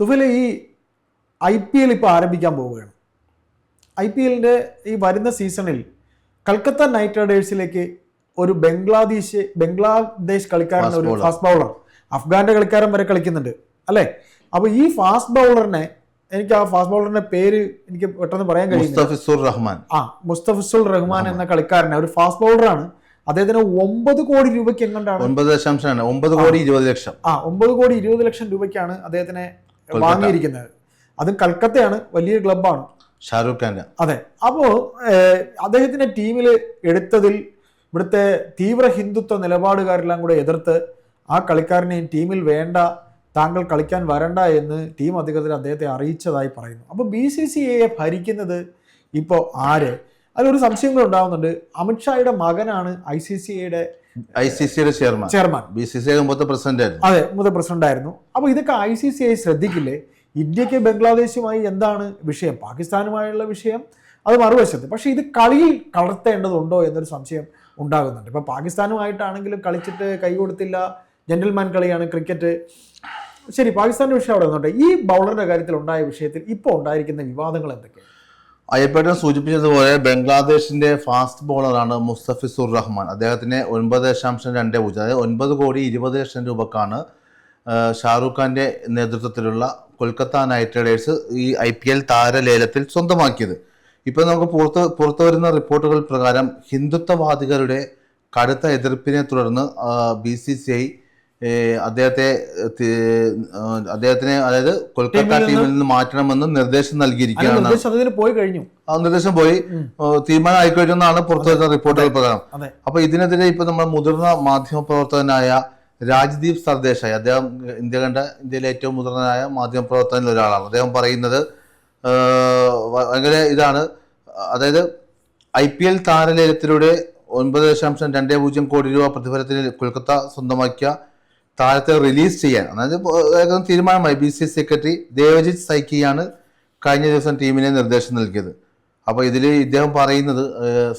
തുഫല ഈ I P L ഇപ്പോൾ ആരംഭിക്കാൻ പോവുകയാണ്. ഐ പി എല്ലിന്റെ ഈ വരുന്ന സീസണിൽ കൽക്കത്ത നൈറ്റ് റൈഡേഴ്സിലേക്ക് ഒരു ബംഗ്ലാദേശ് ബംഗ്ലാദേശ് കളിക്കാരൻ ഒരു ഫാസ്റ്റ് ബൗളർ അഫ്ഗാന്റെ കളിക്കാരൻ വരെ കളിക്കുന്നുണ്ട് അല്ലേ? അപ്പോൾ ഈ ഫാസ്റ്റ് ബൗളറിനെ എനിക്ക് ആ ഫാസ്റ്റ് ബൗളറിന്റെ പേര് എനിക്ക് പെട്ടെന്ന് പറയാൻ കഴിയും റഹ്മാൻ. ആ മുസ്തഫിസുൽ റഹ്മാൻ എന്ന കളിക്കാരനെ ഒരു ഫാസ്റ്റ് ബൗളറാണ് അദ്ദേഹത്തിന് ഒമ്പത് കോടി രൂപയ്ക്ക് എങ്ങോട്ടാണ് ഒമ്പത് ദശാംശമാണ് ഒമ്പത് കോടി ഇരുപത് ലക്ഷം. ആ ഒമ്പത് കോടി ഇരുപത് ലക്ഷം രൂപയ്ക്കാണ് അദ്ദേഹത്തിനെ. വാങ്ങിയിരിക്കുന്നത്. അതും കൽക്കത്തയാണ് വലിയൊരു ക്ലബ്ബാണ്. ഷാരൂഖ് ഖാൻ അതെ. അപ്പോൾ അദ്ദേഹത്തിനെ ടീമിൽ എടുത്തതിൽ ഇവിടുത്തെ തീവ്ര ഹിന്ദുത്വ നിലപാടുകാരെല്ലാം കൂടെ എതിർത്ത് ആ കളിക്കാരനെ ടീമിൽ വേണ്ട താങ്കൾ കളിക്കാൻ വരണ്ട എന്ന് ടീം അധികൃതർ അദ്ദേഹത്തെ അറിയിച്ചതായി പറയുന്നു. അപ്പോൾ ബി സി സി എയെ ഭരിക്കുന്നത് ഇപ്പോൾ ആര്? അതിലൊരു സംശയങ്ങൾ ഉണ്ടാകുന്നുണ്ട് അമിത്ഷായുടെ മകനാണ് ഐ സി സി ഐയുടെ ഐ സി സിയുടെ chairman. Chairman. B C C മുമ്പത്തെ പ്രസിഡന്റ് ആയിരുന്നു. അതെ മുമ്പത്തെ പ്രസിഡന്റ് ആയിരുന്നു. അപ്പോൾ ഇതൊക്കെ ഐ സി സി ഐ ശ്രദ്ധിക്കില്ലേ? ഇന്ത്യയ്ക്ക് ബംഗ്ലാദേശുമായി എന്താണ് വിഷയം? പാകിസ്ഥാനുമായുള്ള വിഷയം. അത് മറുവശത്ത്. പക്ഷേ ഇത് കളിയിൽ കലർത്തേണ്ടതുണ്ടോ എന്നൊരു സംശയം ഉണ്ടാകുന്നുണ്ട്. ഇപ്പോൾ പാകിസ്ഥാനുമായിട്ടാണെങ്കിലും കളിച്ചിട്ട് കൈ കൊടുത്തില്ല. ജെന്റിൽമാൻ കളിയാണ് ക്രിക്കറ്റ്. ശരി പാകിസ്ഥാന്റെ വിഷയം അവിടെ നിന്നോട്ടെ ഈ ബൗളറുടെ കാര്യത്തിൽ ഉണ്ടായ വിഷയത്തിൽ ഇപ്പോൾ ഉണ്ടായിരിക്കുന്ന വിവാദങ്ങൾ എന്തൊക്കെയാണ്? അയ്യപ്പേട്ടൻ സൂചിപ്പിച്ചതുപോലെ ബംഗ്ലാദേശിന്റെ ഫാസ്റ്റ് ബോളറാണ് മുസ്തഫിസുർ റഹ്മാൻ. അദ്ദേഹത്തിന് ഒൻപത് ദശാംശം രണ്ട് പൂജ്യം അതായത് ഒൻപത് കോടി ഇരുപത് ലക്ഷം രൂപക്കാണ് ഷാറൂഖ് ഖാന്റെ നേതൃത്വത്തിലുള്ള കൊൽക്കത്ത നൈറ്റ് റൈഡേഴ്സ് ഈ ഐ പി എൽ താരലേലത്തിൽ സ്വന്തമാക്കിയത്. ഇപ്പൊ നമുക്ക് പുറത്ത് പുറത്തു വരുന്ന റിപ്പോർട്ടുകൾ പ്രകാരം ഹിന്ദുത്വവാദികളുടെ കടുത്ത എതിർപ്പിനെ തുടർന്ന് ബി സി സി ഐ അദ്ദേഹത്തെ അദ്ദേഹത്തിന് അതായത് കൊൽക്കത്ത ടീമിൽ നിന്ന് മാറ്റണമെന്ന് നിർദ്ദേശം നൽകിയിരിക്കുകയാണ്. പോയി കഴിഞ്ഞു. ആ നിർദ്ദേശം പോയി. തീരുമാനം ആയിക്കഴിഞ്ഞെന്നാണ് പുറത്തു വരുന്ന റിപ്പോർട്ടുകൾ പ്രകാരം. അപ്പൊ ഇതിനെതിരെ ഇപ്പൊ നമ്മുടെ മുതിർന്ന മാധ്യമ പ്രവർത്തകനായ രാജ്ദീപ് സർദേശായി അദ്ദേഹം ഇന്ത്യ കണ്ട ഇന്ത്യയിലെ ഏറ്റവും മുതിർന്നതായ മാധ്യമ പ്രവർത്തകരിൽ ഒരാളാണ്. അദ്ദേഹം പറയുന്നത് ഭയങ്കര ഇതാണ്. അതായത് ഐ പി എൽ താരലേലത്തിലൂടെ ഒൻപത് ദശാംശം രണ്ട് പൂജ്യം കോടി രൂപ പ്രതിഫലത്തിന് കൊൽക്കത്ത സ്വന്തമാക്കിയ താരത്തെ റിലീസ് ചെയ്യാൻ. അതായത് ഏകദേശം തീരുമാനമായി ബി സി സെക്രട്ടറി ദേവജിത് സൈക്കിയാണ് കഴിഞ്ഞ ദിവസം ടീമിനെ നിർദ്ദേശം നൽകിയത്. അപ്പോൾ ഇതിൽ ഇദ്ദേഹം പറയുന്നത്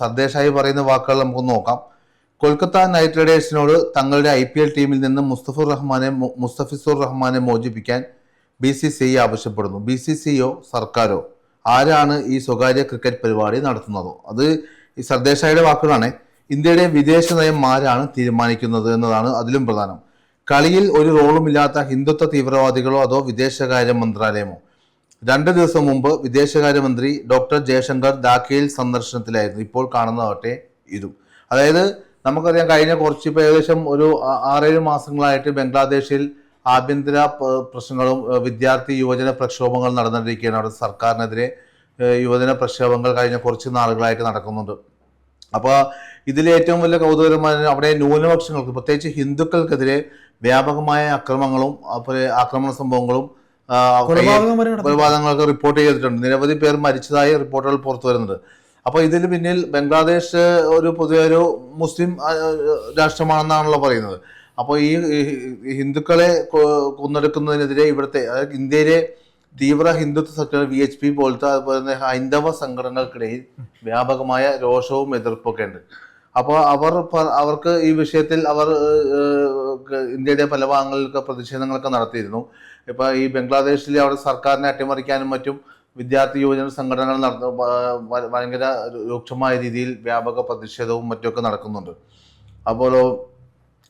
സന്ദേശമായി പറയുന്ന വാക്കുകൾ നമുക്ക് നോക്കാം. കൊൽക്കത്ത നൈറ്റ് റൈഡേഴ്സിനോട് തങ്ങളുടെ ഐ പി എൽ ടീമിൽ നിന്ന് മുസ്തഫുർ റഹ്മാനെ മുസ്തഫിസുർ റഹ്മാനെ മോചിപ്പിക്കാൻ ബി സി സി ഐ ആവശ്യപ്പെടുന്നു. ബി സി സിയോ സർക്കാരോ? ആരാണ് ഈ സ്വകാര്യ ക്രിക്കറ്റ് പരിപാടി നടത്തുന്നതോ? അത് ഈ സർദേശായിയുടെ വാക്കുകളാണ്. ഇന്ത്യയുടെ വിദേശ നയം ആരാണ് തീരുമാനിക്കുന്നത് എന്നതാണ് അതിലും പ്രധാനം. കളിയിൽ ഒരു റോളുമില്ലാത്ത ഹിന്ദുത്വ തീവ്രവാദികളോ അതോ വിദേശകാര്യ മന്ത്രാലയമോ. രണ്ട് ദിവസം മുമ്പ് വിദേശകാര്യമന്ത്രി ഡോക്ടർ ജയശങ്കർ ധാക്കയിൽ സന്ദർശനത്തിലായിരുന്നു. ഇപ്പോൾ കാണുന്നതാവട്ടെ ഇതും. അതായത് നമുക്കറിയാം കഴിഞ്ഞ കുറച്ച് ഇപ്പോൾ ഏകദേശം ഒരു ആറേഴ് മാസങ്ങളായിട്ട് ബംഗ്ലാദേശിൽ ആഭ്യന്തര പ്രശ്നങ്ങളും വിദ്യാർത്ഥി യുവജന പ്രക്ഷോഭങ്ങൾ നടന്നുകൊണ്ടിരിക്കുകയാണ്. അവിടെ സർക്കാരിനെതിരെ യുവജന പ്രക്ഷോഭങ്ങൾ കഴിഞ്ഞ കുറച്ച് നാളുകളായിട്ട് നടക്കുന്നുണ്ട്. അപ്പോൾ ഇതിൽ ഏറ്റവും വലിയ കൗതുകരമായ അവിടെ ന്യൂനപക്ഷങ്ങൾക്ക് പ്രത്യേകിച്ച് ഹിന്ദുക്കൾക്കെതിരെ വ്യാപകമായ അക്രമങ്ങളും അതുപോലെ ആക്രമണ സംഭവങ്ങളും കൊലപാതകങ്ങളൊക്കെ റിപ്പോർട്ട് ചെയ്തിട്ടുണ്ട്. നിരവധി പേർ മരിച്ചതായി റിപ്പോർട്ടുകൾ പുറത്തു വരുന്നുണ്ട്. അപ്പോൾ ഇതിന് പിന്നിൽ ബംഗ്ലാദേശ് ഒരു പൊതുവെ ഒരു മുസ്ലിം രാഷ്ട്രമാണെന്നാണല്ലോ പറയുന്നത്. അപ്പോൾ ഈ ഹിന്ദുക്കളെ കൊന്നെടുക്കുന്നതിനെതിരെ കൊന്നൊടുക്കുന്നതിനെതിരെ ഇവിടുത്തെ അതായത് ഇന്ത്യയിലെ തീവ്ര ഹിന്ദുത്വ സംഘടന വി എച്ച് പി പോലത്തെ അതുപോലെ തന്നെ ഹൈന്ദവ സംഘടനകൾക്കിടയിൽ വ്യാപകമായ രോഷവും എതിർപ്പൊക്കെ ഉണ്ട്. അപ്പോൾ അവർ അവർക്ക് ഈ വിഷയത്തിൽ അവർ ഇന്ത്യയുടെ പല ഭാഗങ്ങളിലൊക്കെ പ്രതിഷേധങ്ങളൊക്കെ നടത്തിയിരുന്നു. ഇപ്പോൾ ഈ ബംഗ്ലാദേശിലെ അവിടെ സർക്കാരിനെ അട്ടിമറിക്കാനും മറ്റും വിദ്യാർത്ഥി യുവജന സംഘടനകൾ നടന്നു ഭയങ്കര രൂക്ഷമായ രീതിയിൽ വ്യാപക പ്രതിഷേധവും മറ്റുമൊക്കെ നടക്കുന്നുണ്ട്. അപ്പോൾ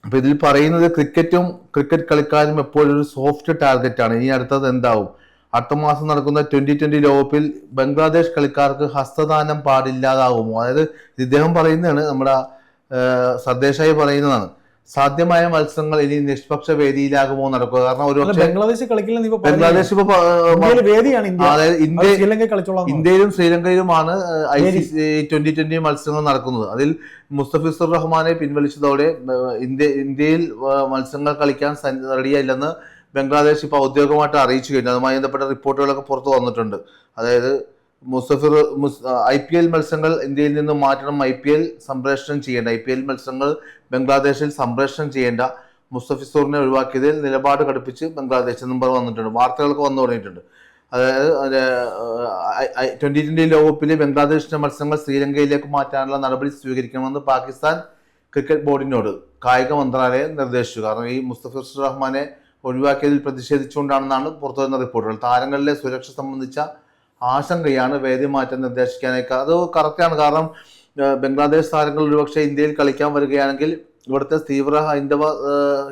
അപ്പോൾ ഇതിൽ പറയുന്നത് ക്രിക്കറ്റും ക്രിക്കറ്റ് കളിക്കാരും എപ്പോഴും ഒരു സോഫ്റ്റ് ടാർഗറ്റാണ്. ഇനി അടുത്തത് എന്താവും? അടുത്ത മാസം നടക്കുന്ന ട്വന്റി ട്വന്റി ലോകകപ്പിൽ ബംഗ്ലാദേശ് കളിക്കാർക്ക് ഹസ്തദാനം പാടില്ലാതാകുമോ? അതായത് ഇദ്ദേഹം പറയുന്നതാണ് നമ്മുടെ സർദേശായി പറയുന്നതാണ്. സാധ്യമായ മത്സരങ്ങൾ ഇനി നിഷ്പക്ഷ വേദിയിലാകുമോ നടക്കുക? കാരണം ഒരു ബംഗ്ലാദേശ് പറഞ്ഞു. ബംഗ്ലാദേശ് ഇപ്പൊ അതായത് ഇന്ത്യ ഇന്ത്യയിലും ശ്രീലങ്കയിലുമാണ് ഐ സി ട്വന്റി ട്വന്റി മത്സരങ്ങൾ നടക്കുന്നത്. അതിൽ മുസ്തഫിസുർ റഹ്മാനെ പിൻവലിച്ചതോടെ ഇന്ത്യ ഇന്ത്യയിൽ മത്സരങ്ങൾ കളിക്കാൻ റെഡിയായില്ലെന്ന് ബംഗ്ലാദേശ് ഇപ്പോൾ ഔദ്യോഗികമായിട്ട് അറിയിച്ചു കഴിഞ്ഞു. അതുമായി ബന്ധപ്പെട്ട റിപ്പോർട്ടുകളൊക്കെ പുറത്ത് വന്നിട്ടുണ്ട്. അതായത് മുസ്തഫിർ ഐ പി എൽ മത്സരങ്ങൾ ഇന്ത്യയിൽ നിന്ന് മാറ്റണം ഐ പി എൽ സംപ്രേഷണം ചെയ്യേണ്ട ഐ പി എൽ മത്സരങ്ങൾ ബംഗ്ലാദേശിൽ സംപ്രേഷണം ചെയ്യേണ്ട മുസ്തഫിസൂറിനെ ഒഴിവാക്കിയതിൽ നിലപാട് ഘടിപ്പിച്ച് ബംഗ്ലാദേശ് നമ്പർ വന്നിട്ടുണ്ട്. വാർത്തകളൊക്കെ വന്നു തുടങ്ങിയിട്ടുണ്ട്. അതായത് ട്വന്റി ട്വന്റി ലോകകപ്പിൽ ബംഗ്ലാദേശിന്റെ മത്സരങ്ങൾ ശ്രീലങ്കയിലേക്ക് മാറ്റാനുള്ള നടപടി സ്വീകരിക്കണമെന്ന് പാകിസ്ഥാൻ ക്രിക്കറ്റ് ബോർഡിനോട് കായിക മന്ത്രാലയം നിർദ്ദേശിച്ചു. കാരണം ഈ മുസ്തഫിർ റഹ്മാനെ ഒഴിവാക്കിയതിൽ പ്രതിഷേധിച്ചുകൊണ്ടാണെന്നാണ് പുറത്തുവരുന്ന റിപ്പോർട്ടുകൾ. താരങ്ങളിലെ സുരക്ഷ സംബന്ധിച്ച ആശങ്കയാണ് വേദി മാറ്റം നിർദ്ദേശിക്കാനായി അത് കറക്റ്റാണ്. കാരണം ബംഗ്ലാദേശ് താരങ്ങൾ ഒരുപക്ഷെ ഇന്ത്യയിൽ കളിക്കാൻ വരികയാണെങ്കിൽ ഇവിടുത്തെ തീവ്ര ഹൈന്ദവ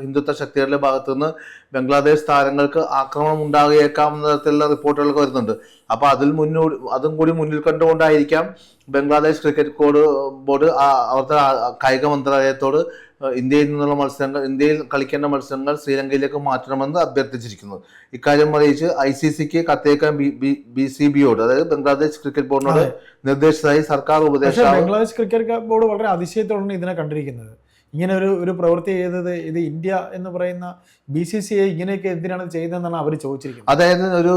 ഹിന്ദുത്വ ശക്തികളുടെ ഭാഗത്തു നിന്ന് ബംഗ്ലാദേശ് താരങ്ങൾക്ക് ആക്രമണം ഉണ്ടാകിയേക്കാം എന്ന തരത്തിലുള്ള റിപ്പോർട്ടുകളൊക്കെ വരുന്നുണ്ട്. അപ്പൊ അതിൽ മുന്നോടി അതും കൂടി മുന്നിൽ കണ്ടുകൊണ്ടായിരിക്കാം ബംഗ്ലാദേശ് ക്രിക്കറ്റ് കോഡ് ബോർഡ് അവിടുത്തെ കായിക മന്ത്രാലയത്തോട് ഇന്ത്യയിൽ നിന്നുള്ള മത്സരങ്ങൾ ഇന്ത്യയിൽ കളിക്കേണ്ട മത്സരങ്ങൾ ശ്രീലങ്കയിലേക്ക് മാറ്റണമെന്ന് അഭ്യർത്ഥിച്ചിരിക്കുന്നത് ഇക്കാര്യം അറിയിച്ച് ഐ സി സിക്ക് കത്തേക്കാൻ ബി സി ബിയോട് അതായത് ബംഗ്ലാദേശ് ക്രിക്കറ്റ് ബോർഡിനോട് നിർദ്ദേശിച്ചതായി സർക്കാർ ഉപദേശം ബംഗ്ലാദേശ് ക്രിക്കറ്റ് ബോർഡ് വളരെ അതിശയത്തോടെ ഇതിനെ കണ്ടിരിക്കുന്നത്. ഇങ്ങനെ ഒരു ഒരു പ്രവൃത്തി ചെയ്തത് ഇത് ഇന്ത്യ എന്ന് പറയുന്ന ബി സി സി ഐ ഇങ്ങനെയൊക്കെ എന്തിനാണ് ചെയ്തതെന്നാണ് അവർ ചോദിച്ചിരിക്കുന്നത്. അതായത് ഒരു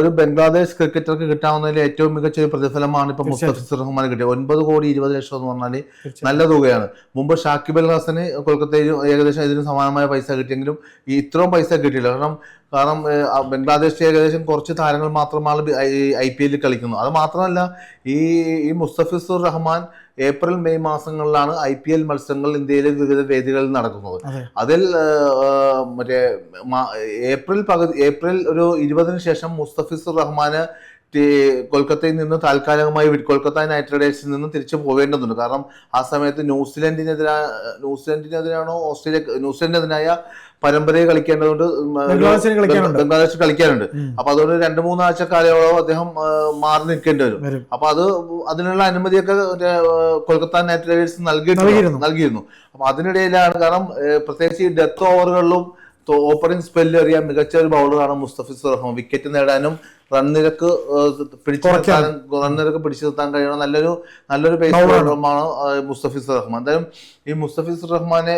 ഒരു ബംഗ്ലാദേശ് ക്രിക്കറ്റർക്ക് കിട്ടാവുന്നതിൽ ഏറ്റവും മികച്ച ഒരു പ്രതിഫലമാണ് ഇപ്പൊ മുസ്തഫിസ് റഹ്മാൻ കിട്ടിയത്. ഒൻപത് കോടി ഇരുപത് ലക്ഷം എന്ന് പറഞ്ഞാൽ നല്ല തുകയാണ്. മുമ്പ് ഷാക്കിബ് അൽ ഹസന് കൊൽക്കത്തയിൽ ഏകദേശം ഇതിന് സമാനമായ പൈസ കിട്ടിയെങ്കിലും ഇത്രയും പൈസ കിട്ടിയില്ല കാരണം കാരണം ബംഗ്ലാദേശ് ഏകദേശം കുറച്ച് താരങ്ങൾ മാത്രമാണ് ഐ പി എല്ലിൽ കളിക്കുന്നത്. അത് മാത്രമല്ല ഈ ഈ മുസ്തഫിസുർ റഹ്മാൻ ഏപ്രിൽ മെയ് മാസങ്ങളിലാണ് ഐ പി എൽ മത്സരങ്ങൾ ഇന്ത്യയിലെ വിവിധ വേദികളിൽ നടക്കുന്നത് അതെ. അതിൽ മറ്റേ ഏപ്രിൽ പകുതി ഏപ്രിൽ ഒരു ഇരുപതിന് ശേഷം മുസ്തഫിസുർ റഹ്മാന് കൊൽക്കത്തയിൽ നിന്ന് താൽക്കാലികമായി കൊൽക്കത്ത നൈറ്റ് റൈഡേഴ്സിൽ നിന്ന് തിരിച്ചു പോവേണ്ടതുണ്ട്. കാരണം ആ സമയത്ത് ന്യൂസിലൻഡിനെതിരാ ന്യൂസിലൻഡിനെതിരാണോ ഓസ്ട്രേലിയ ന്യൂസിലൻഡിനെതിരായ പരമ്പരയെ കളിക്കേണ്ടതുകൊണ്ട് കളിക്കാനുണ്ട്. ബംഗ്ലാദേശ് കളിക്കാനുണ്ട്. അപ്പൊ അതുകൊണ്ട് രണ്ട് മൂന്നാഴ്ച കാലയോളം അദ്ദേഹം മാറി നിൽക്കേണ്ടി വരും. അപ്പൊ അത് അതിനുള്ള അനുമതിയൊക്കെ കൊൽക്കത്ത നൈറ്റ് റൈഡേഴ്സ് നൽകിയിട്ടുണ്ട്. നൽകിയിരുന്നു. അപ്പൊ അതിനിടയിലാണ് കാരണം പ്രത്യേകിച്ച് ഈ ഡെത്ത് ഓവറുകളിലും ഓപ്പണിംഗ് സ്പെല്ലിൽ അറിയാൻ മികച്ച ഒരു ബൗളറാണ് മുസ്തഫിസ് റഹ്മാൻ വിക്കറ്റ് നേടാനും റൺ നിരക്ക് പിടിച്ചു റൺ നിരക്ക് പിടിച്ചു നിർത്താൻ കഴിയുന്ന നല്ലൊരു നല്ലൊരു പേസ് ബോളറുമാണ് മുസ്തഫിസ് റഹ്മാൻ. എന്തായാലും ഈ മുസ്തഫിസ് റഹ്മാനെ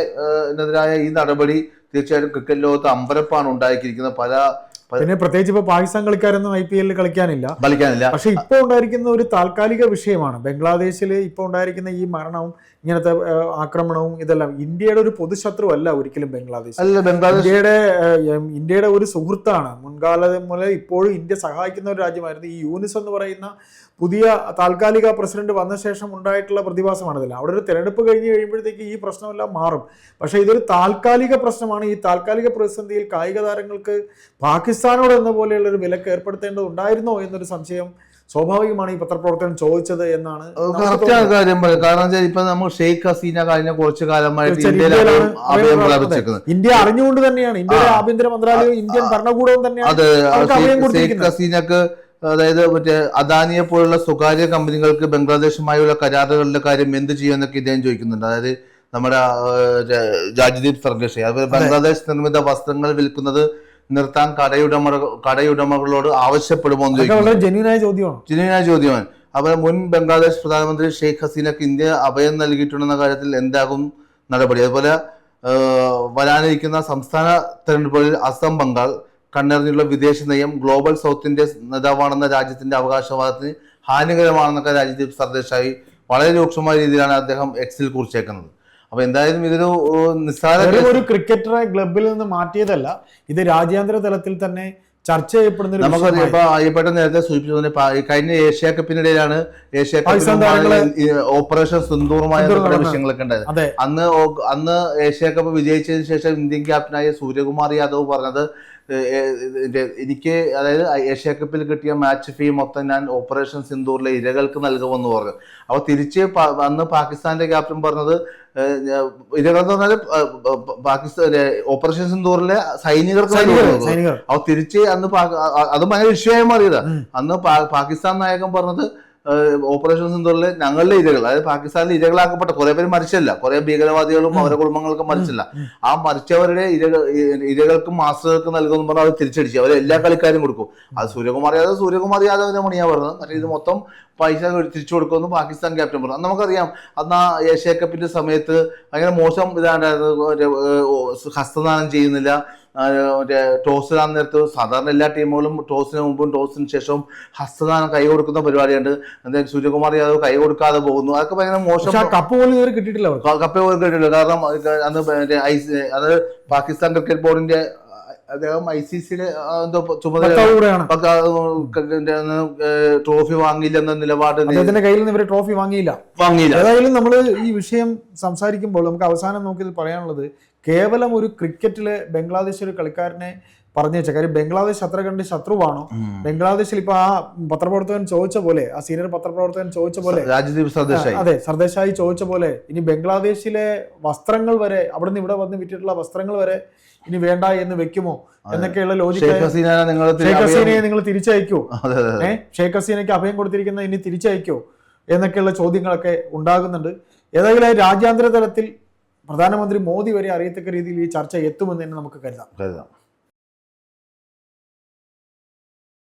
എതിരായ ഈ നടപടി തീർച്ചയായിട്ടും ക്രിക്കറ്റ് ലോകത്ത് അമ്പരപ്പാണ് ഉണ്ടാക്കിയിരിക്കുന്നത് പല പല- പിന്നെ പ്രത്യേകിച്ച് ഇപ്പൊ പാകിസ്ഥാൻ കളിക്കാരൊന്നും ഐ പി എല്ലിൽ കളിക്കാനില്ല. കളിക്കാനില്ല. പക്ഷെ ഇപ്പൊ ഉണ്ടായിരിക്കുന്ന ഒരു താൽക്കാലിക വിഷയമാണ്. ബംഗ്ലാദേശിൽ ഇപ്പൊ ഉണ്ടായിരിക്കുന്ന ഈ മരണവും ഇങ്ങനത്തെ ആക്രമണവും ഇതെല്ലാം. ഇന്ത്യയുടെ ഒരു പൊതുശത്രു അല്ല ഒരിക്കലും ബംഗ്ലാദേശ്. അല്ല ബംഗ്ലാദേശ് ഇന്ത്യയുടെ ഇന്ത്യയുടെ ഒരു സുഹൃത്താണ്. മുൻകാലം മുതൽ ഇപ്പോഴും ഇന്ത്യ സഹായിക്കുന്ന ഒരു രാജ്യമായിരുന്നു ഈ യൂനിസ് എന്ന് പറയുന്ന പുതിയ താൽക്കാലിക പ്രസിഡന്റ് വന്ന ശേഷം ഉണ്ടായിട്ടുള്ള പ്രതിഭാസമാണ് ഇതിൽ അവിടെ ഒരു തെരഞ്ഞെടുപ്പ് കഴിഞ്ഞ് കഴിയുമ്പോഴത്തേക്ക് ഈ പ്രശ്നമെല്ലാം മാറും. പക്ഷേ ഇതൊരു താൽക്കാലിക പ്രശ്നമാണ്. ഈ താൽക്കാലിക പ്രതിസന്ധിയിൽ കായിക താരങ്ങൾക്ക് പാകിസ്ഥാനോട് എന്ന പോലെയുള്ള ഒരു വിലക്ക് ഏർപ്പെടുത്തേണ്ടതുണ്ടായിരുന്നോ എന്നൊരു സംശയം സ്വാഭാവികമാണ് ഈ പത്രപ്രവർത്തകൻ ചോദിച്ചത് എന്നാണ് കാര്യം പറയും കാരണം വെച്ചാൽ ഇപ്പൊ നമ്മൾ ഷെയ്ഖ് ഹസീന കഴിഞ്ഞ കുറച്ച് കാലമായിട്ട് ഇന്ത്യ അറിഞ്ഞുകൊണ്ട് തന്നെയാണ്. ഇന്ത്യയുടെ ആഭ്യന്തര മന്ത്രാലയവും ഇന്ത്യൻ ഭരണകൂടവും തന്നെയാണ് ഷെയ്ഖ് ഹസീനക്ക് അതായത് മറ്റേ അദാനിയെ പോലുള്ള സ്വകാര്യ കമ്പനികൾക്ക് ബംഗ്ലാദേശുമായുള്ള കരാറുകളുടെ കാര്യം എന്ത് ചെയ്യുമെന്നൊക്കെ ഇദ്ദേഹം ചോദിക്കുന്നുണ്ട്. അതായത് നമ്മുടെ രാജ്ദീപ് സർഗേഷ് അതുപോലെ ബംഗ്ലാദേശ് നിർമ്മിത വസ്ത്രങ്ങൾ വിൽക്കുന്നത് നിർത്താൻ കടയുടമ കടയുടമകളോട് ആവശ്യപ്പെടുമോ എന്ന് ജെന്യൂനായ ചോദ്യമാണ്. ജനുവിനായ ചോദ്യമാണ്. അപ്പോൾ മുൻ ബംഗ്ലാദേശ് പ്രധാനമന്ത്രി ഷെയ്ഖ് ഹസീനക്ക് ഇന്ത്യ അഭയം നൽകിയിട്ടുണ്ടെന്ന കാര്യത്തിൽ എന്താകും നടപടി? അതുപോലെ വരാനിരിക്കുന്ന സംസ്ഥാന തെരഞ്ഞെടുപ്പുകളിൽ അസം ബംഗാൾ കണ്ണെറിഞ്ഞുള്ള വിദേശ നയം ഗ്ലോബൽ സൗത്തിന്റെ നേതാവാണെന്ന രാജ്യത്തിന്റെ അവകാശവാദത്തിന് ഹാനികരമാണെന്നൊക്കെ രാജ്യദീപ് സർദേശായി വളരെ രൂക്ഷമായ രീതിയിലാണ് അദ്ദേഹം എക്സിൽ കുറിച്ചേക്കുന്നത്. അപ്പൊ എന്തായാലും ഇതൊരു നിസ്സാര ഒരു ക്രിക്കറ്ററെ ക്ലബിൽ നിന്ന് മാറ്റിയതല്ല ഇത് രാജ്യാന്തര തലത്തിൽ തന്നെ ചർച്ച ചെയ്യപ്പെടുന്ന നമുക്കറിയാം. ഇപ്പൊ അയ്യപ്പേട്ട നേരത്തെ സൂചിപ്പിച്ചു കഴിഞ്ഞ ഏഷ്യ കപ്പിനിടയിലാണ് ഏഷ്യ പാകിസ്ഥാൻ ഓപ്പറേഷൻ സിന്ദൂറുമായ വിഷയങ്ങളൊക്കെ ഉണ്ടായത്. അന്ന് അന്ന് ഏഷ്യ കപ്പ് വിജയിച്ചതിന് ശേഷം ഇന്ത്യൻ ക്യാപ്റ്റനായ സൂര്യകുമാർ യാദവ് പറഞ്ഞത് എനിക്ക് അതായത് ഏഷ്യ കപ്പിൽ കിട്ടിയ മാച്ച് ഫീ മൊത്തം ഞാൻ ഓപ്പറേഷൻ സിന്ദൂറിലെ ഇരകൾക്ക് നൽകുമെന്ന് പറഞ്ഞു. അപ്പൊ തിരിച്ച് അന്ന് പാകിസ്ഥാന്റെ ക്യാപ്റ്റൻ പറഞ്ഞത് ഇരകൾ എന്ന് പറഞ്ഞാൽ പാകിസ്ഥാൻ ഓപ്പറേഷൻ സിന്ദൂറിലെ സൈനികർക്ക് സൈനികർ സൈനികർ. അപ്പൊ തിരിച്ച് അന്ന് അതും ഭയങ്കര വിഷയമായി മാറിയതാ. അന്ന് പാകിസ്ഥാൻ നായകൻ പറഞ്ഞത് ഓപ്പറേഷൻ സിന്ദൂറിലെ ഞങ്ങളുടെ ഇരകൾ അതായത് പാകിസ്ഥാനിൽ ഇരകളാക്കപ്പെട്ട കുറെ പേര് മരിച്ചല്ല കുറെ ഭീകരവാദികളും അവരുടെ കുടുംബങ്ങൾക്കും മരിച്ചില്ല ആ മരിച്ചവരുടെ ഇരകൾ ഇരകൾക്കും മാസ്റ്റർക്കും നൽകുമെന്ന് പറഞ്ഞാൽ അവർ തിരിച്ചടിച്ചു. അവർ എല്ലാ കളിക്കാരും കൊടുക്കും. അത് സൂര്യകുമാർ യാദവ് സൂര്യകുമാർ യാദവിന്റെ മണിയാ പറഞ്ഞത്. മറ്റേ ഇത് മൊത്തം പൈസ തിരിച്ചു കൊടുക്കുമെന്ന് പാകിസ്ഥാൻ ക്യാപ്റ്റൻ പറഞ്ഞു. അത് നമുക്കറിയാം. അന്ന് ആ ഏഷ്യ കപ്പിന്റെ സമയത്ത് ഭയങ്കര മോശം ഇതാണ്ടായിരുന്നു. ഹസ്തദാനം ചെയ്യുന്നില്ല. മറ്റേ ടോസ് ഇടാൻ നേരത്ത് സാധാരണ എല്ലാ ടീമുകളും ടോസിന് മുമ്പും ടോസിന് ശേഷവും ഹസ്തദാനം കൈ കൊടുക്കുന്ന പരിപാടിയുണ്ട്. എന്തായാലും സൂര്യകുമാർ യാദവ് കൈ കൊടുക്കാതെ പോകുന്നു. അതൊക്കെ ഭയങ്കര മോശം കപ്പ് പോലും ഇതുവരെ കിട്ടിയിട്ടില്ല കപ്പ് പോലും കിട്ടിയിട്ടില്ല. കാരണം അന്ന് മറ്റേ ഐ അത് പാകിസ്ഥാൻ ക്രിക്കറ്റ് ബോർഡിന്റെ അദ്ദേഹം ഐ സി സിയുടെ എന്തോ ചുമതല ട്രോഫി വാങ്ങിയില്ല വാങ്ങിയില്ലെന്ന നിലപാട് അദ്ദേഹത്തിന്റെ കയ്യിൽ നിന്ന് ഇവർ ട്രോഫി വാങ്ങിയില്ല. വാങ്ങിയില്ല. ഏതായാലും നമ്മൾ ഈ വിഷയം സംസാരിക്കുമ്പോൾ നമുക്ക് അവസാനം നോക്കി പറയാനുള്ളത് കേവലം ഒരു ക്രിക്കറ്റിൽ ബംഗ്ലാദേശ് ഒരു കളിക്കാരനെ പറഞ്ഞു വെച്ച കാര്യം ബംഗ്ലാദേശ് അത്ര കണ്ട് ശത്രുവാണോ? ബംഗ്ലാദേശിൽ ഇപ്പൊ ആ പത്രപ്രവർത്തകൻ ചോദിച്ച പോലെ ആ സീനിയർ പത്രപ്രവർത്തകൻ ചോദിച്ച പോലെ രാജ്ദീപ് സർദേശായി. അതെ സർദേശായി ചോദിച്ച പോലെ ഇനി ബംഗ്ലാദേശിലെ വസ്ത്രങ്ങൾ വരെ അവിടുന്ന് ഇവിടെ വന്ന് വിറ്റിട്ടുള്ള വസ്ത്രങ്ങൾ വരെ ഇനി വേണ്ട എന്ന് വെക്കുമോ? എന്നൊക്കെയുള്ള ഹസീന നിങ്ങൾ ഷെയ്ഖ് ഹസീനയെ നിങ്ങൾ തിരിച്ചയക്കോ? ഏഹ് ഷേഖ് ഹസീനയ്ക്ക് അഭയം കൊടുത്തിരിക്കുന്ന ഇനി തിരിച്ചയക്കോ? എന്നൊക്കെയുള്ള ചോദ്യങ്ങളൊക്കെ ഉണ്ടാകുന്നുണ്ട്. ഏതായാലും രാജ്യാന്തര തലത്തിൽ പ്രധാനമന്ത്രി മോദി വരെ അറിയത്തക്ക രീതിയിൽ ഈ ചർച്ച എത്തുമെന്ന് തന്നെ നമുക്ക് കരുതാം. കരുതാം.